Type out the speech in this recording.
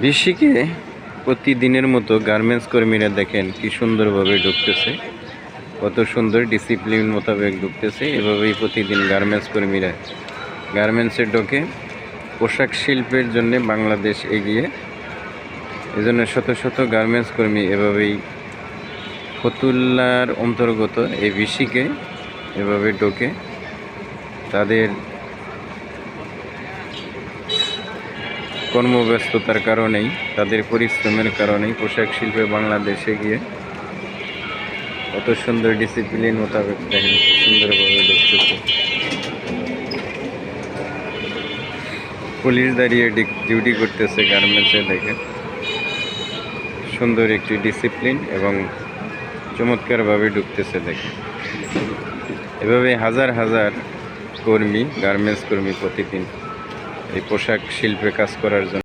বিশিকে প্রতিদিনের মতো গার্মেন্টস কর্মীরা দেখেন কি সুন্দরভাবে ঢুকতেছে। কত সুন্দর ডিসিপ্লিন মোতাবেক ঢুকতেছে। এভাবেই প্রতিদিন গার্মেন্টস কর্মীরা গার্মেন্টসে ঢোকে। পোশাক শিল্পের জন্য বাংলাদেশ এগিয়ে। এজন্য শত শত গার্মেন্টস কর্মী এভাবেই ফতুল্লার অন্তর্গত এই বিশিকে এভাবে ঢোকে। তাদের কর্মব্যস্ততার কারণেই, তাদের পরিশ্রমের কারণেই পোশাক শিল্পে বাংলাদেশে গিয়ে কত সুন্দর ডিসিপ্লিন মোতাবেক দেখেন সুন্দরভাবে ঢুকতেছে পুলিশ দাঁড়িয়ে ডিউটি করতেছে গার্মেন্টসে দেখে সুন্দর একটি ডিসিপ্লিন এবং চমৎকারভাবে ঢুকতেছে দেখে এভাবে হাজার হাজার কর্মী গার্মেন্টস কর্মী প্রতিদিন এই পোশাক শিল্পে কাজ করার জন্য।